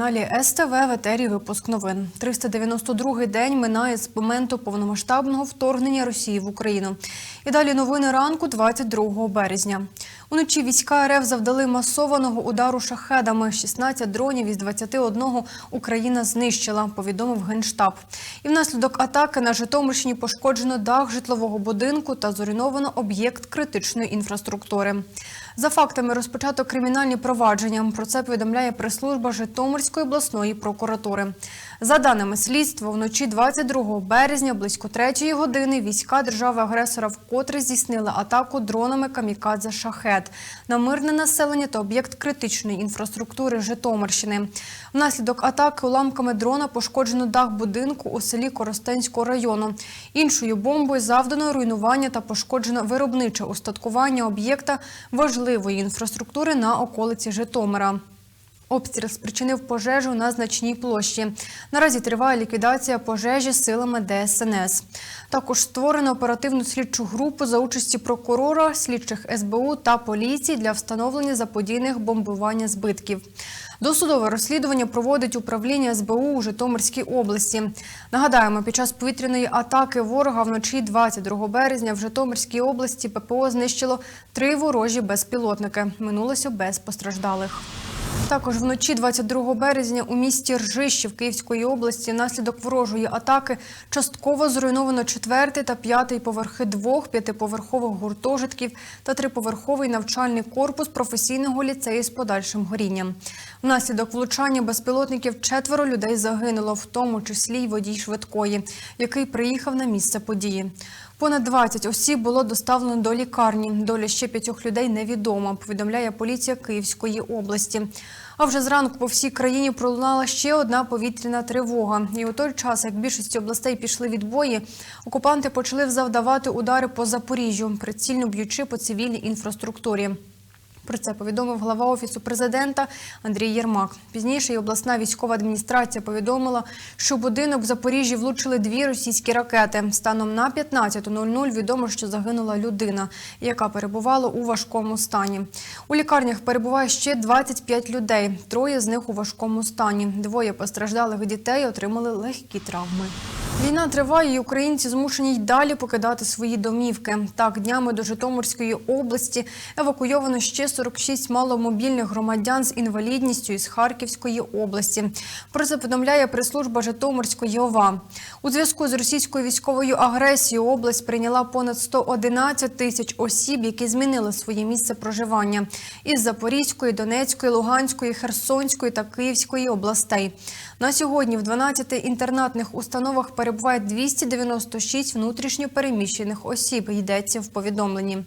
Телеканалі СТВ в етері випуск новин. 392-й день минає з моменту повномасштабного вторгнення Росії в Україну. І далі новини ранку 22 березня. Уночі війська РФ завдали масованого удару шахедами. 16 дронів із 21 Україна знищила, повідомив Генштаб. І внаслідок атаки на Житомирщині пошкоджено дах житлового будинку та зруйновано об'єкт критичної інфраструктури. За фактами розпочато кримінальні провадження. Про це повідомляє прес-служба Житомирської обласної прокуратури. За даними слідства, вночі 22 березня близько 3 години війська держави-агресора вкотре здійснили атаку дронами камікадзе «Шахет» на мирне населення та об'єкт критичної інфраструктури Житомирщини. Внаслідок атаки уламками дрона пошкоджено дах будинку у селі Коростенського району. Іншою бомбою завдано руйнування та пошкоджено виробниче устаткування об'єкта важливої інфраструктури на околиці Житомира. Обстріл спричинив пожежу на значній площі. Наразі триває ліквідація пожежі силами ДСНС. Також створено оперативну слідчу групу за участі прокурора, слідчих СБУ та поліції для встановлення заподійних бомбування збитків. Досудове розслідування проводить управління СБУ у Житомирській області. Нагадаємо, під час повітряної атаки ворога вночі 22 березня в Житомирській області ППО знищило три ворожі безпілотники. Минулося без постраждалих. Також вночі 22 березня у місті Ржищів Київської області внаслідок ворожої атаки частково зруйновано четвертий та п'ятий поверхи двох п'ятиповерхових гуртожитків та триповерховий навчальний корпус професійного ліцею з подальшим горінням. Внаслідок влучання безпілотників четверо людей загинуло, в тому числі й водій швидкої, який приїхав на місце події. Понад 20 осіб було доставлено до лікарні. Доля ще п'ятьох людей невідома, повідомляє поліція Київської області. А вже зранку по всій країні пролунала ще одна повітряна тривога. І у той час, як більшості областей пішли від бої, окупанти почали завдавати удари по Запоріжжю, прицільно б'ючи по цивільній інфраструктурі. Про це повідомив глава офісу президента Андрій Єрмак. Пізніше й обласна військова адміністрація повідомила, що будинок в Запоріжжі влучили дві російські ракети. Станом на 15.00 відомо, що загинула людина, яка перебувала у важкому стані. У лікарнях перебуває ще 25 людей. Троє з них у важкому стані. Двоє постраждалих дітей отримали легкі травми. Війна триває, і українці змушені й далі покидати свої домівки. Так, днями до Житомирської області евакуйовано ще 46 маломобільних громадян з інвалідністю із Харківської області. Про це повідомляє прес-служба Житомирської ОВА. У зв'язку з російською військовою агресією область прийняла понад 111 тисяч осіб, які змінили своє місце проживання із Запорізької, Донецької, Луганської, Херсонської та Київської областей. На сьогодні в 12 інтернатних установах перебуває 296 внутрішньо переміщених осіб, йдеться в повідомленні.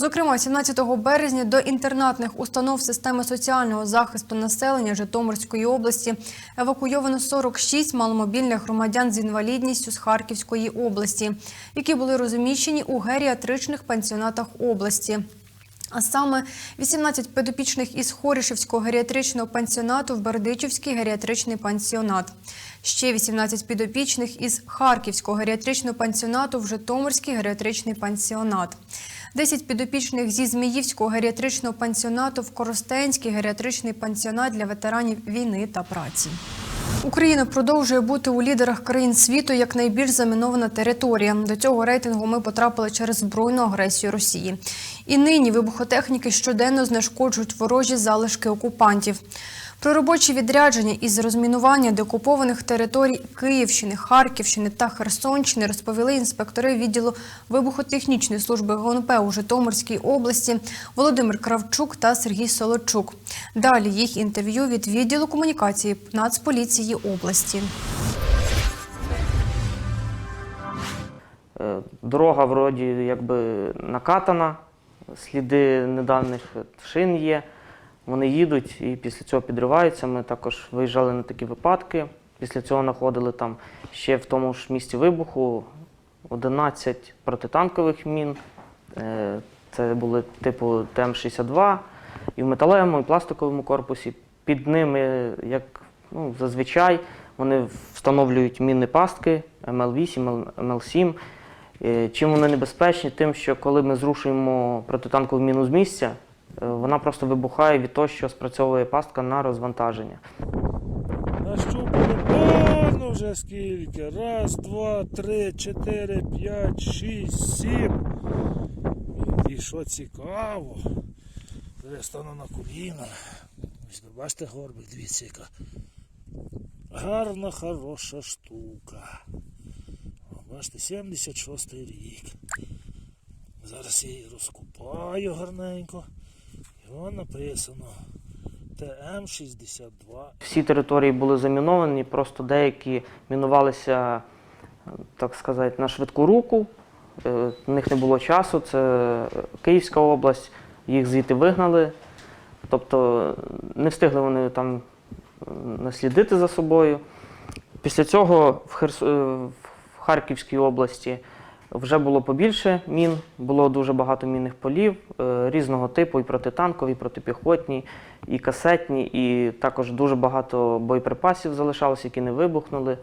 Зокрема, 17 березня до інтернатних установ системи соціального захисту населення Житомирської області евакуйовано 46 маломобільних громадян з інвалідністю з Харківської області, які були розміщені у геріатричних пансіонатах області. А саме 18 підопічних із Хорішевського геріатричного пансіонату в Бердичівський геріатричний пансіонат. Ще 18 підопічних із Харківського геріатричного пансіонату в Житомирський геріатричний пансіонат. 10 підопічних зі Зміївського геріатричного пансіонату в Коростенський геріатричний пансіонат для ветеранів війни та праці. Україна продовжує бути у лідерах країн світу як найбільш замінована територія. До цього рейтингу ми потрапили через збройну агресію Росії. І нині вибухотехніки щоденно знешкоджують ворожі залишки окупантів. Про робочі відрядження із розмінування деокупованих територій Київщини, Харківщини та Херсонщини розповіли інспектори відділу вибухотехнічної служби ГУНП у Житомирській області Володимир Кравчук та Сергій Солодчук. Далі їх інтерв'ю від відділу комунікації Нацполіції області. Е, Дорога вроді якби накатана, сліди недавніх шин є. Вони їдуть і після цього підриваються. Ми також виїжджали на такі випадки. Після цього знаходили там ще в тому ж місці вибуху 11 протитанкових мін. Е, Це були типу ТМ-62 і в металевому, і пластиковому корпусі. Під ними, як ну, зазвичай, вони встановлюють мінні пастки МЛ-8, МЛ-7. Е, Чим вони небезпечні? Тим, що коли ми зрушуємо протитанкову міну з місця, вона просто вибухає від того, що спрацьовує пастка на розвантаження. Нащупали повно вже скільки. Раз, два, три, чотири, п'ять, шість, сім. І що цікаво. Зараз стану на коліна. Ось ви бачите горбик, дивіться яка. Гарна, хороша штука. Бачите, 76 рік. Зараз я її розкупаю гарненько. Воно написано ТМ-62. Всі території були заміновані, просто деякі мінувалися, е, так сказати, на швидку руку. Е, В них не було часу. Це е, Київська область, їх звідти вигнали. Тобто е, не встигли вони там е, наслідити за собою. Після цього е, в Харківській області вже було побільше мін, було дуже багато мінних полів е, різного типу, і протитанкові, і протипіхотні, і касетні, і також дуже багато боєприпасів залишалося, які не вибухнули.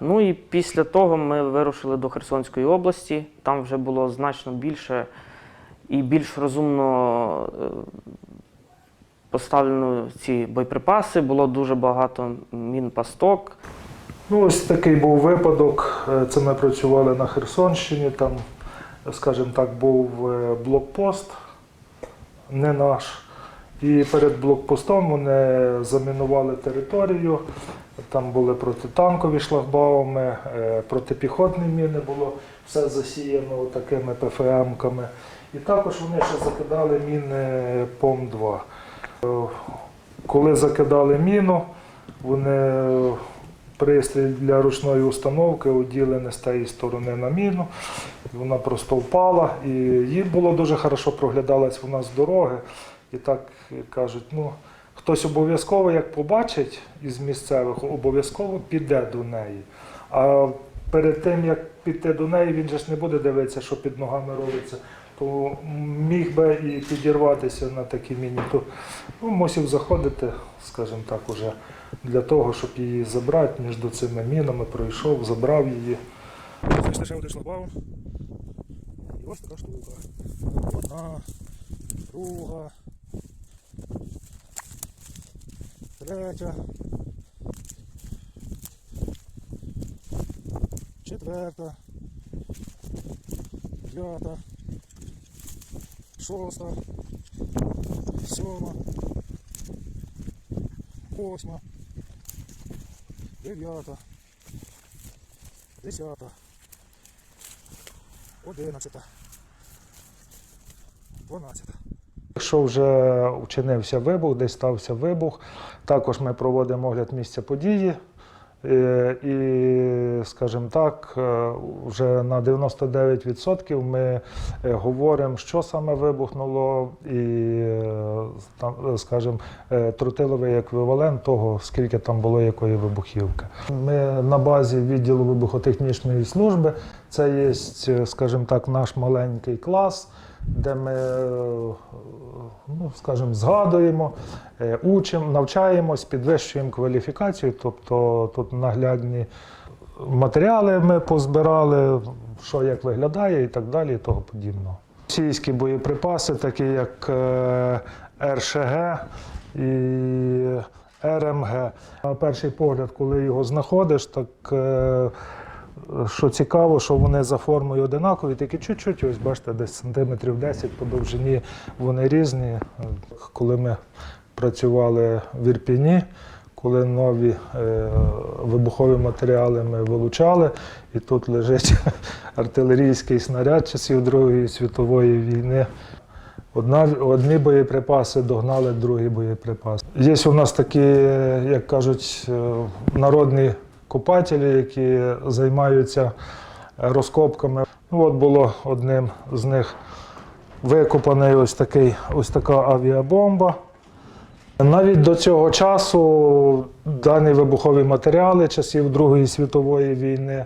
Ну і після того ми вирушили до Херсонської області. Там вже було значно більше і більш розумно е, поставлено ці боєприпаси, було дуже багато мін-пасток. Ну, ось такий був випадок. Е, Це ми працювали на Херсонщині. Там, скажімо так, був е, блокпост, не наш. І перед блокпостом вони замінували територію. Там були протитанкові шлагбауми, е, протипіхотні міни було все засіяно такими ПФМ-ками. І також вони ще закидали міни ПОМ-2. Е, Коли закидали міну, вони пристрій для ручної установки оділений з тієї сторони на міну. Вона просто впала і їй було дуже хорошо проглядалась вона з дороги. І так кажуть, ну хтось обов'язково, як побачить із місцевих, обов'язково піде до неї. А перед тим, як піти до неї, він же ж не буде дивитися, що під ногами робиться. То міг би і підірватися на такі міні. То ну, мусив заходити, скажімо так, уже для того, щоб її забрати між цими мінами, пройшов, забрав її. Знайшли ще один шлагбаум. І ось така штука. Одна, друга, третя, четверта, п'ята, шоста, сьома, восьма, дев'ята, десята. Одинадцята. Дванадцята. Якщо вже вчинився вибух, десь стався вибух, також ми проводимо огляд місця події. Е, І, скажімо так, е, вже на 99% ми е, говоримо, що саме вибухнуло, і, скажімо, тротиловий еквівалент того, скільки там було якої вибухівки. Ми на базі відділу вибухотехнічної служби, це є, скажімо так, наш маленький клас де ми, е, ну, скажімо, згадуємо, е, учимо, навчаємось, підвищуємо кваліфікацію, тобто тут наглядні матеріали ми позбирали, що як виглядає і так далі, і того подібного. Російські боєприпаси, такі як е, РШГ і РМГ. На перший погляд, коли його знаходиш, так що цікаво, що вони за формою одинакові, тільки чуть-чуть, ось бачите, десь сантиметрів 10 по довжині вони різні. Коли ми працювали в Ірпіні, коли нові е, вибухові матеріали ми вилучали, і тут лежить артилерійський снаряд часів Другої світової війни. Одна, одні боєприпаси догнали другі боєприпаси. Є у нас такі, як кажуть, е, народні копателі, які займаються розкопками. Ну, от було одним з них викопаний ось, такий, ось така авіабомба. Навіть до цього часу дані вибухові матеріали часів Другої світової війни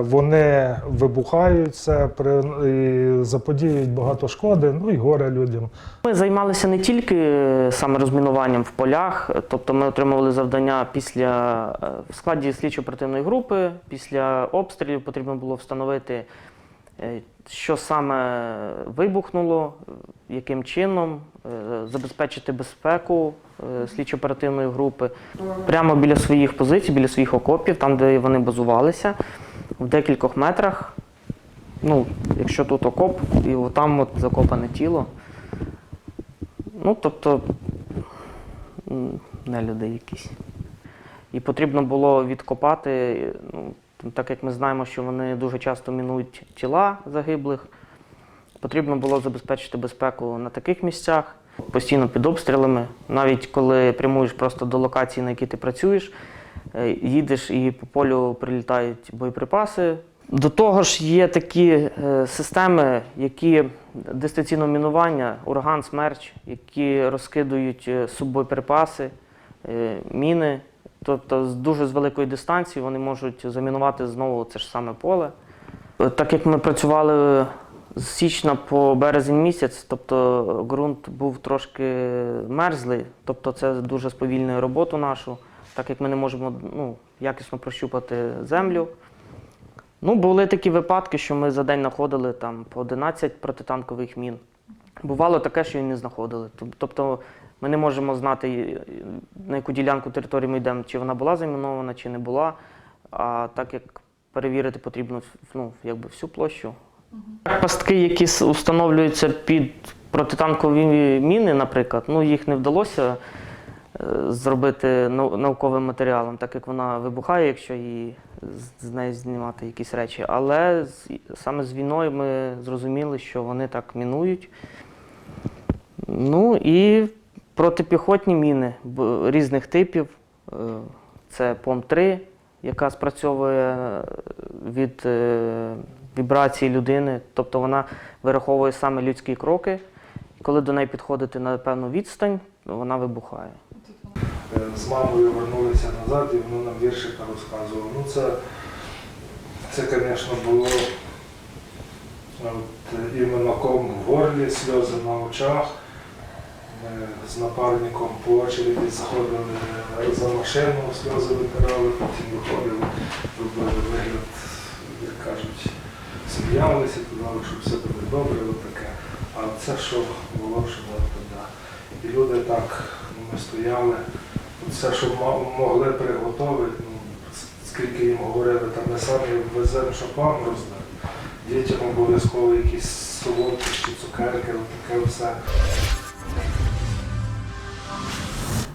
вони вибухаються при, і заподіюють багато шкоди, ну і горе людям. Ми займалися не тільки е, саме розмінуванням в полях, е, тобто ми отримували завдання після е, в складі слідчо-оперативної групи. Після обстрілів потрібно було встановити е, що саме вибухнуло, яким чином, е, забезпечити безпеку е, слідчо-оперативної групи. Прямо біля своїх позицій, біля своїх окопів, там, де вони базувалися, в декількох метрах. Ну, якщо тут окоп, і там от закопане тіло. Ну, тобто, не люди якісь. І потрібно було відкопати, ну, так як ми знаємо, що вони дуже часто мінують тіла загиблих, потрібно було забезпечити безпеку на таких місцях, постійно під обстрілами. Навіть коли прямуєш просто до локації, на якій ти працюєш, е, їдеш і по полю прилітають боєприпаси. До того ж, є такі е, системи, які дистанційного мінування, ураган, смерч, які розкидують е, суббоєприпаси, е, міни. Тобто з дуже з великої дистанції вони можуть замінувати знову це ж саме поле. Е, Так як ми працювали з січня по березень місяць, тобто ґрунт був трошки мерзлий, тобто це дуже сповільнює роботу нашу, так як ми не можемо ну, якісно прощупати землю. Ну, були такі випадки, що ми за день знаходили там по 11 протитанкових мін. Бувало таке, що і не знаходили. Тобто ми не можемо знати, на яку ділянку території ми йдемо, чи вона була замінована, чи не була. А так як перевірити потрібно ну, якби всю площу. Пастки, які установлюються під протитанкові міни, наприклад, ну, їх не вдалося е, зробити науковим матеріалом, так як вона вибухає, якщо її з неї знімати якісь речі. Але саме з війною ми зрозуміли, що вони так мінують. Ну і протипіхотні міни різних типів. Е, Це ПОМ-3, яка спрацьовує е, від е, вібрації людини, тобто вона вираховує саме людські кроки. Коли до неї підходити на певну відстань, вона вибухає. З мамою вернулися назад і воно нам віршика розказувало. Ну це, це, звісно, було от, іменно ком в горлі, сльози на очах. Ми з напарником по очереді заходили е, за машину, сльози витирали, потім виходили, робили вигляд, як кажуть, сміялися, казали, що все буде добре, отаке. А це що було, що да, то да. І люди так, ми стояли, все, що могли приготувати, ну, скільки їм говорили, там ми самі веземо, щоб вам роздати. Дітям обов'язково якісь солодкі чи цукерки, таке все.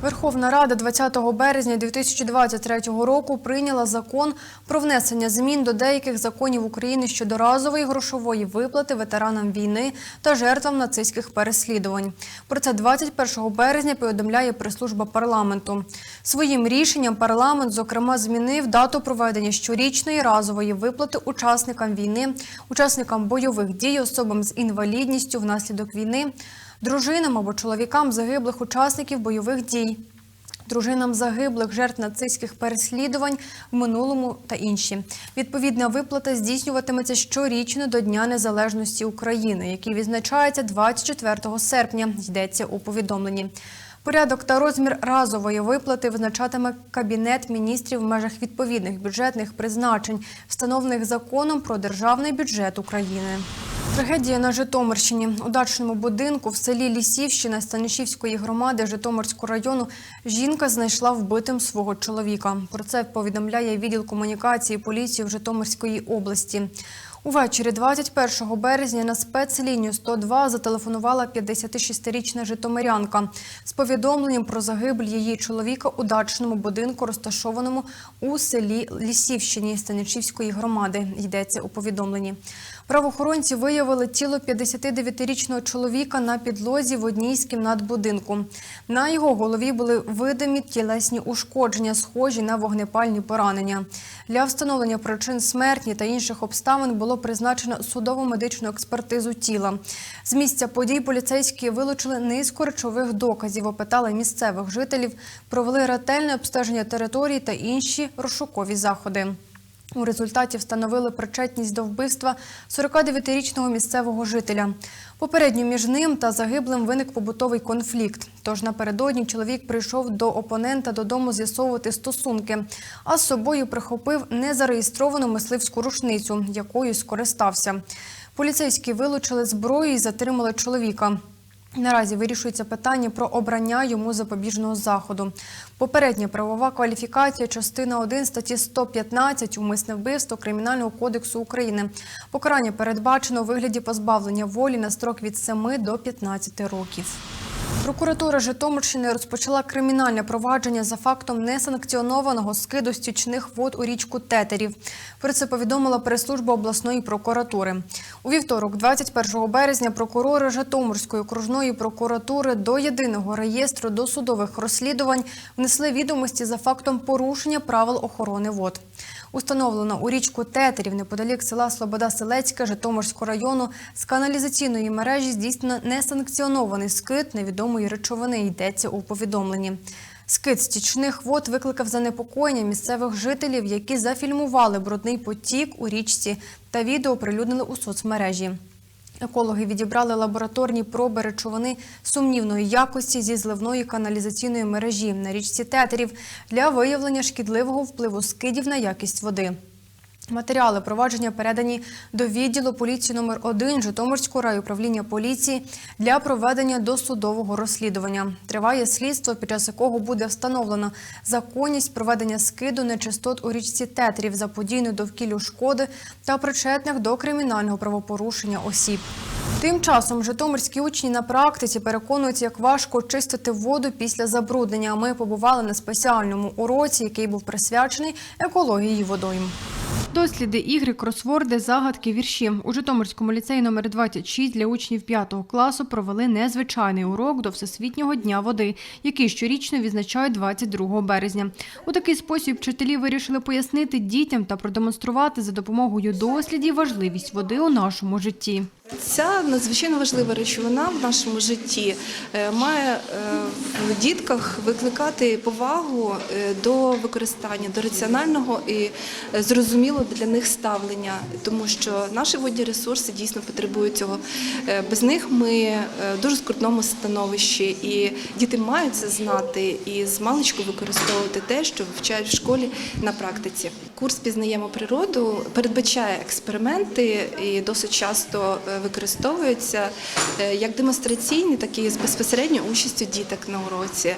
Верховна Рада 20 березня 2023 року прийняла закон про внесення змін до деяких законів України щодо разової грошової виплати ветеранам війни та жертвам нацистських переслідувань. Про це 21 березня повідомляє прес-служба парламенту. Своїм рішенням парламент, зокрема, змінив дату проведення щорічної разової виплати учасникам війни, учасникам бойових дій, особам з інвалідністю внаслідок війни дружинам або чоловікам загиблих учасників бойових дій. Дружинам загиблих жертв нацистських переслідувань в минулому та інші. Відповідна виплата здійснюватиметься щорічно до Дня Незалежності України, який відзначається 24 серпня, йдеться у повідомленні. Порядок та розмір разової виплати визначатиме Кабінет міністрів в межах відповідних бюджетних призначень, встановлених законом про державний бюджет України. Трагедія на Житомирщині. У дачному будинку в селі Лісівщина Станишівської громади Житомирського району жінка знайшла вбитим свого чоловіка. Про це повідомляє відділ комунікації поліції в Житомирської області. Увечері 21 березня на спецлінію 102 зателефонувала 56-річна житомирянка з повідомленням про загибель її чоловіка у дачному будинку, розташованому у селі Лісівщині Станичівської громади. Йдеться у повідомленні. Правоохоронці виявили тіло 59-річного чоловіка на підлозі в одній з кімнат будинку. На його голові були видимі тілесні ушкодження, схожі на вогнепальні поранення. Для встановлення причин смерті та інших обставин було призначено судово медичну експертизу тіла. З місця подій поліцейські вилучили низку речових доказів, опитали місцевих жителів, провели ретельне обстеження території та інші розшукові заходи. У результаті встановили причетність до вбивства 49-річного місцевого жителя. Попередньо між ним та загиблим виник побутовий конфлікт. Тож напередодні чоловік прийшов до опонента додому з'ясовувати стосунки, а з собою прихопив незареєстровану мисливську рушницю, якою скористався. Поліцейські вилучили зброю і затримали чоловіка. Наразі вирішується питання про обрання йому запобіжного заходу. Попередня правова кваліфікація частина 1 статті 115 умисне вбивство Кримінального кодексу України. Покарання передбачено у вигляді позбавлення волі на строк від 7 до 15 років. Прокуратура Житомирщини розпочала кримінальне провадження за фактом несанкціонованого скиду стічних вод у річку Тетерів. Про це повідомила прес-служба обласної прокуратури. У вівторок, 21 березня, прокурори Житомирської окружної прокуратури до єдиного реєстру досудових розслідувань внесли відомості за фактом порушення правил охорони вод. Установлено у річку Тетерів неподалік села Слобода Селецька Житомирського району з каналізаційної мережі здійснено несанкціонований скид невідомої речовини. Йдеться у повідомленні. Скид стічних вод викликав занепокоєння місцевих жителів, які зафільмували брудний потік у річці та відео прилюднили у соцмережі. Екологи відібрали лабораторні проби речовини сумнівної якості зі зливної каналізаційної мережі на річці Тетерів для виявлення шкідливого впливу скидів на якість води. Матеріали провадження передані до відділу поліції номер 1 Житомирського райуправління поліції для проведення досудового розслідування. Триває слідство, під час якого буде встановлено законність проведення скиду нечистот у річці Тетрів за подійну довкіллю шкоди та причетних до кримінального правопорушення осіб. Тим часом житомирські учні на практиці переконуються, як важко чистити воду після забруднення. Ми побували на спеціальному уроці, який був присвячений екології водойм. Досліди, ігри, кросворди, загадки, вірші. У Житомирському ліцеї номер 26 для учнів 5 класу провели незвичайний урок до Всесвітнього дня води, який щорічно відзначають 22 березня. У такий спосіб вчителі вирішили пояснити дітям та продемонструвати за допомогою дослідів важливість води у нашому житті. Ця надзвичайно важлива речовина в нашому житті е, має е, в дітках викликати повагу е, до використання, до раціонального і зрозумілого для них ставлення, тому що наші водні ресурси дійсно потребують цього. Без них ми в дуже скрутному становищі, і діти мають це знати і з маличку використовувати те, що вивчають в школі на практиці. Курс пізнаємо природу передбачає експерименти і досить часто використовується е, як демонстраційні, так і з безпосередньою участю діток на уроці.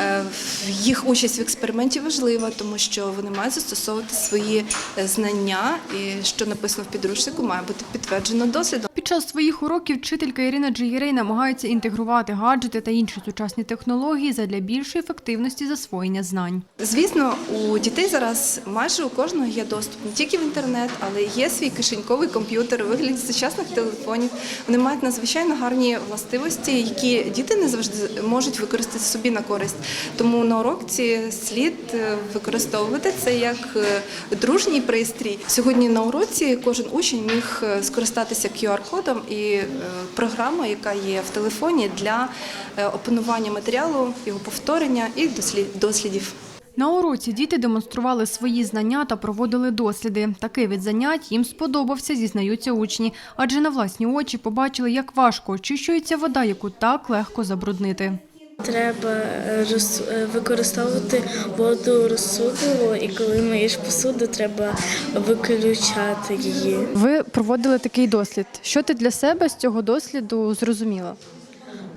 Е, Їх участь в експерименті важлива, тому що вони мають застосовувати свої е, знання, і що написано в підручнику, має бути підтверджено досвідом. Під час своїх уроків вчителька Ірина Джигірей намагається інтегрувати гаджети та інші сучасні технології задля більшої ефективності засвоєння знань. Звісно, у дітей зараз майже у кожного є доступ не тільки в інтернет, але є свій кишеньковий комп'ютер у вигляді сучасних телефонів. Вони мають надзвичайно гарні властивості, які діти не завжди можуть використати собі на користь. Тому на уроці слід е, використовувати це як е, дружній пристрій. Сьогодні на уроці кожен учень міг е, скористатися QR-кодом і програма, яка є в телефоні для опанування матеріалу, його повторення і дослід- дослідів. На уроці діти демонстрували свої знання та проводили досліди. Такий від занять їм сподобався, зізнаються учні, адже на власні очі побачили, як важко очищується вода, яку так легко забруднити. Треба е, е, використовувати воду розсудливо, і коли миєш посуду, треба виключати її. Ви проводили такий дослід. Що ти для себе з цього досліду зрозуміла?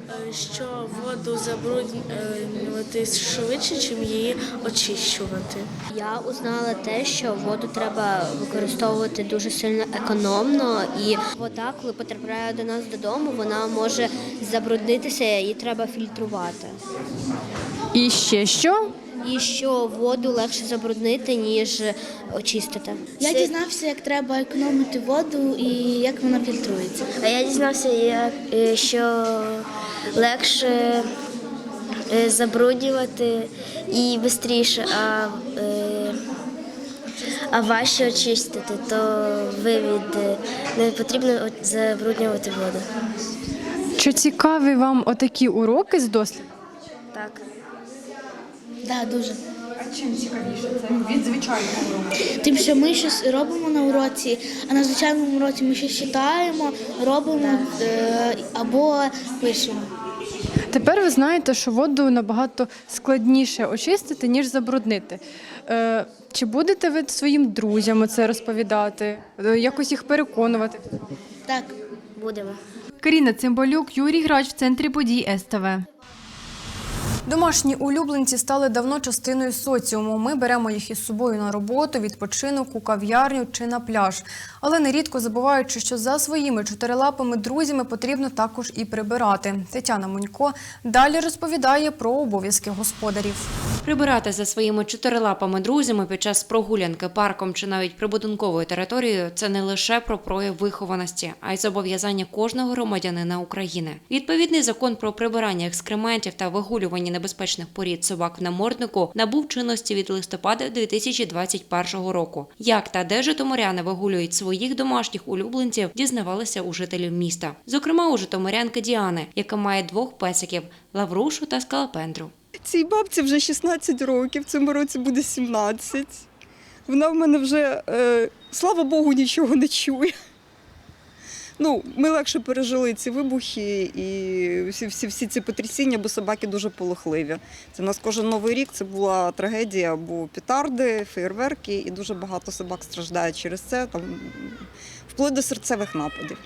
Е, Що воду забруднювати швидше, чим її очищувати. Я узнала те, що воду треба використовувати дуже сильно економно, і вода, коли потрапляє до нас додому, вона може забруднитися, її треба фільтрувати. І ще що? І що воду легше забруднити, ніж очистити. Я дізнався, як треба економити воду і як вона фільтрується. А я дізнався, як, е, що легше е, забруднювати і швидше, а, е, а важче очистити, то вивід не потрібно забруднювати воду. Чи цікаві вам отакі уроки з досліду? Так. Так, да, дуже. А чим цікавіше це від звичайного уроку? Тим, що ми щось робимо на уроці, а на звичайному уроці ми щось читаємо, робимо е, або пишемо. Тепер ви знаєте, що воду набагато складніше очистити, ніж забруднити. Е, чи будете ви своїм друзям це розповідати, Е, якось їх переконувати? Так. Будемо. Каріна Цимбалюк, Юрій Грач в центрі подій СТВ. Домашні улюбленці стали давно частиною соціуму. Ми беремо їх із собою на роботу, відпочинок, у кав'ярню чи на пляж. Але нерідко забуваючи, що за своїми чотирилапими друзями потрібно також і прибирати. Тетяна Мунько далі розповідає про обов'язки господарів. Прибирати за своїми чотирилапами друзями під час прогулянки парком чи навіть прибудинковою територією це не лише про прояв вихованості, а й зобов'язання кожного громадянина України. Відповідний закон про прибирання екскрементів та вигулювання небезпечних порід собак в наморднику набув чинності від листопада 2021 року. Як та де житомиряни вигулюють своїх домашніх улюбленців, дізнавалися у жителів міста. Зокрема, у житомирянки Діани, яка має двох песиків лаврушу та скалопендру. Цій бабці вже 16 років, в цьому році буде 17. Вона в мене вже, е, слава Богу, нічого не чує. Ну, ми легше пережили ці вибухи і всі, всі, всі ці потрясіння, бо собаки дуже полохливі. Це в нас кожен новий рік це була трагедія, бо петарди, фейерверки, і дуже багато собак страждають через це, там, вплоть до серцевих нападів.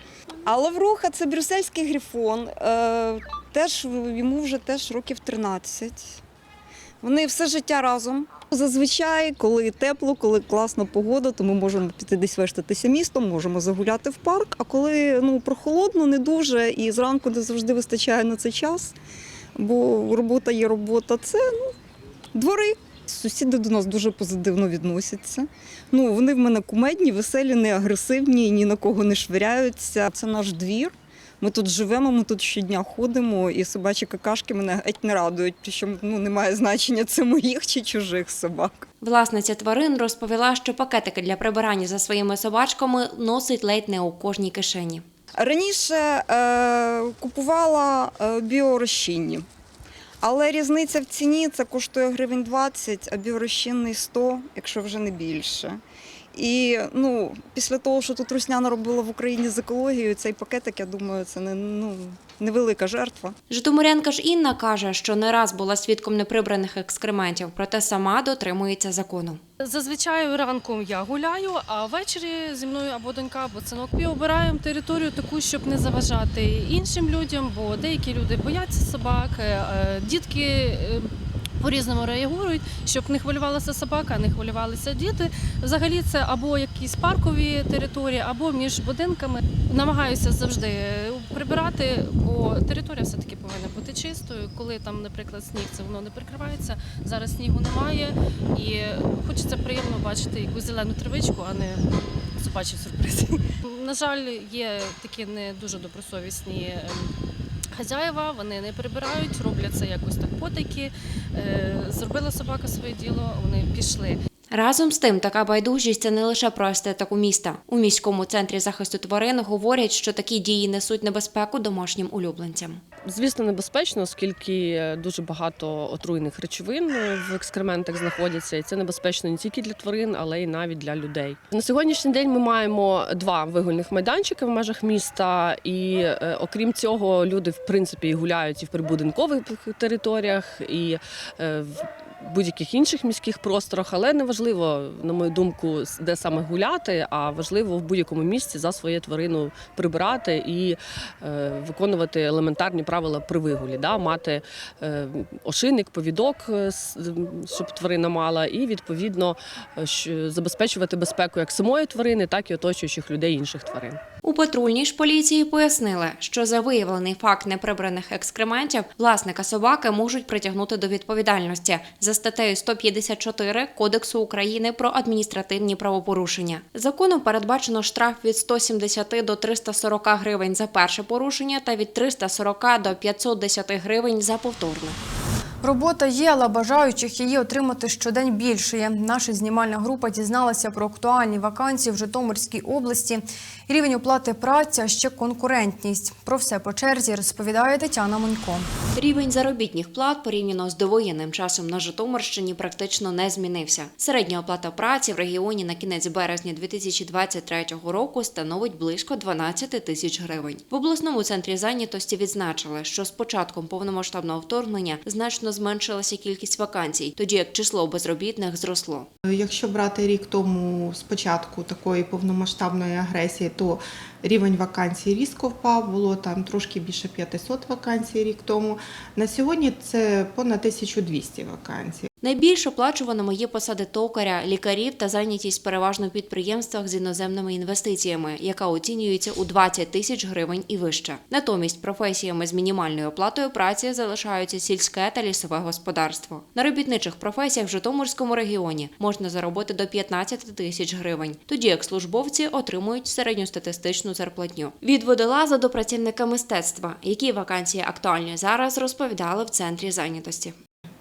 А Лавруха це брюссельський грифон. Е, теж йому вже теж років 13. Вони все життя разом. Зазвичай, коли тепло, коли класна погода, то ми можемо піти десь вештатися містом, можемо загуляти в парк. А коли ну, прохолодно, не дуже, і зранку не завжди вистачає на це час, бо робота є робота, це ну, двори. Сусіди до нас дуже позитивно відносяться. Ну, вони в мене кумедні, веселі, не агресивні, ні на кого не швиряються. Це наш двір. Ми тут живемо, ми тут щодня ходимо, і собачі какашки мене геть не радують. Причому ну, немає значення, це моїх чи чужих собак. Власниця тварин розповіла, що пакетики для прибирання за своїми собачками носить ледь не у кожній кишені. Раніше е, купувала е, біорозчинні, але різниця в ціні це коштує гривень 20, а біорозчинний 100, якщо вже не більше. І ну, після того, що тут Русняна робила в Україні з екологією, цей пакетик, я думаю, це не, ну, невелика жертва. Житомирянка ж Інна каже, що не раз була свідком неприбраних екскрементів, проте сама дотримується закону. Зазвичай ранком я гуляю, а ввечері зі мною або донька, або синок. І обираємо територію таку, щоб не заважати іншим людям, бо деякі люди бояться собак, е, е, дітки. Е, По-різному реагують, щоб не хвилювалася собака, не хвилювалися діти. Взагалі це або якісь паркові території, або між будинками. Намагаюся завжди прибирати, бо територія все-таки повинна бути чистою. Коли там, наприклад, сніг, це воно не прикривається. Зараз снігу немає, і хочеться приємно бачити якусь зелену травичку, а не собачі сюрпризи. На жаль, є такі не дуже добросовісні. Хазяїва вони не прибирають, роблять це якось так потайки. Е, Зробила собака своє діло, вони пішли. Разом з тим, така байдужість це не лише про естетику міста. У міському центрі захисту тварин говорять, що такі дії несуть небезпеку домашнім улюбленцям. Звісно, небезпечно, оскільки дуже багато отруйних речовин в екскрементах знаходяться, і це небезпечно не тільки для тварин, але й навіть для людей. На сьогоднішній день ми маємо два вигульних майданчики в межах міста, і е, окрім цього, люди в принципі гуляють і в прибудинкових територіях, і е, в будь-яких інших міських просторах, але не важливо, на мою думку, де саме гуляти, а важливо в будь-якому місці за своєю тварину прибирати і е, виконувати елементарні правила при вигулі, да? мати е, ошийник, повідок, е, щоб тварина мала, і відповідно е, забезпечувати безпеку як самої тварини, так і оточуючих людей інших тварин. У патрульній ж поліції пояснили, що за виявлений факт неприбраних екскрементів власника собаки можуть притягнути до відповідальності за статтею 154 Кодексу України про адміністративні правопорушення. Законом передбачено штраф від 170 до 340 гривень за перше порушення та від 340 до 510 гривень за повторне. Робота є, але бажаючих її отримати щодень більше. Наша знімальна група дізналася про актуальні вакансії в Житомирській області, рівень оплати праці, а ще конкурентність. Про все по черзі розповідає Тетяна Монько. Рівень заробітних плат порівняно з довоєнним часом на Житомирщині практично не змінився. Середня оплата праці в регіоні на кінець березня 2023 року становить близько 12 тисяч гривень. В обласному центрі зайнятості відзначили, що з початком повномасштабного вторгнення значно зменшилася кількість вакансій, тоді як число безробітних зросло. Якщо брати рік тому з початку такої повномасштабної агресії, то рівень вакансій різко впав, було там трошки більше 500 вакансій рік тому. На сьогодні це понад 1200 вакансій. Найбільш оплачуваними є посади токаря, лікарів та зайнятість переважно в підприємствах з іноземними інвестиціями, яка оцінюється у 20 тисяч гривень і вище. Натомість професіями з мінімальною оплатою праці залишаються сільське та лісове господарство. На робітничих професіях в Житомирському регіоні можна заробити до 15 тисяч гривень, тоді як службовці отримують середньостатистичну зарплатню. Від водолаза до працівника мистецтва, які вакансії актуальні зараз, розповідали в центрі зайнятості.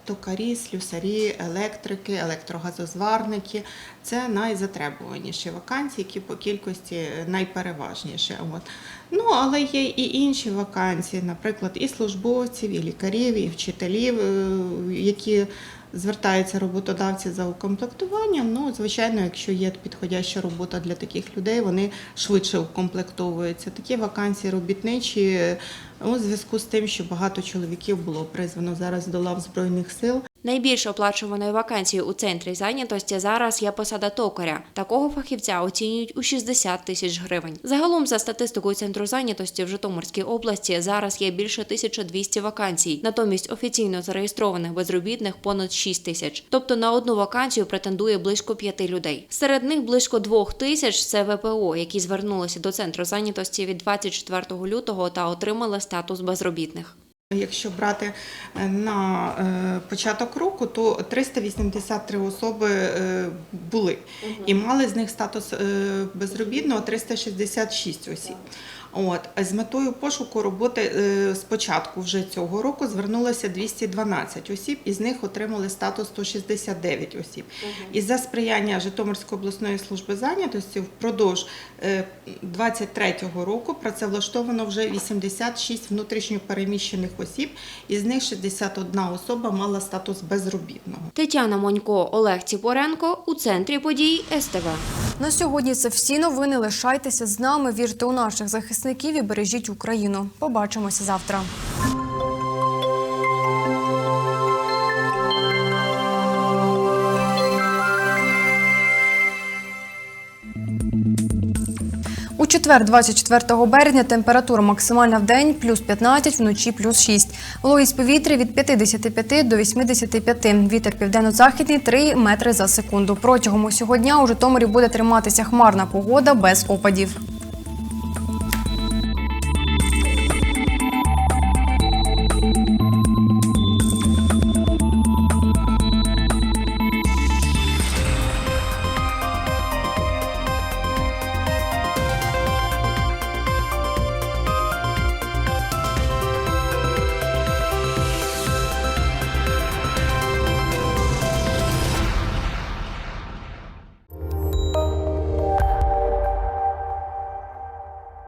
Токарі, слюсарі, електрики, електрогазозварники це найзатребуваніші вакансії, які по кількості найпереважніші. От. Ну, але є і інші вакансії, наприклад, і службовців, і лікарів, і вчителів, е, які звертаються роботодавці за укомплектуванням. Ну, звичайно, якщо є підходяща робота для таких людей, вони швидше укомплектовуються. Такі вакансії робітничі у зв'язку з тим, що багато чоловіків було призвано зараз до лав збройних сил. Найбільш оплачуваною вакансією у центрі зайнятості зараз є посада токаря. Такого фахівця оцінюють у 60 тисяч гривень. Загалом, за статистикою центру зайнятості в Житомирській області, зараз є більше 1200 вакансій. Натомість офіційно зареєстрованих безробітних понад 6 тисяч. Тобто на одну вакансію претендує близько п'яти людей. Серед них близько двох тисяч це ВПО, які звернулися до центру зайнятості від 24 лютого та отримали статус безробітних. Якщо брати е, на е, початок року, то 383 особи е, були. І мали з них статус безробітного 366 осіб. От з метою пошуку роботи е, з початку вже цього року звернулося 212 осіб, із них отримали статус 169 осіб. І за сприяння Житомирської обласної служби зайнятості впродовж 2023 року працевлаштовано вже 86 внутрішньопереміщених осіб, із них 61 особа мала статус безробітного. Тетяна Монько, Олег Ціпоренко у центрі подій СТВ. На сьогодні це всі новини. Лишайтеся з нами, вірте у наших захисників і бережіть Україну. Побачимося завтра. У четвер, 24 березня, температура максимальна в день плюс 15, вночі плюс 6. Вологість повітря від 55 до 85. Вітер південно-західний 3 метри за секунду. Протягом усього дня у Житомирі буде триматися хмарна погода без опадів.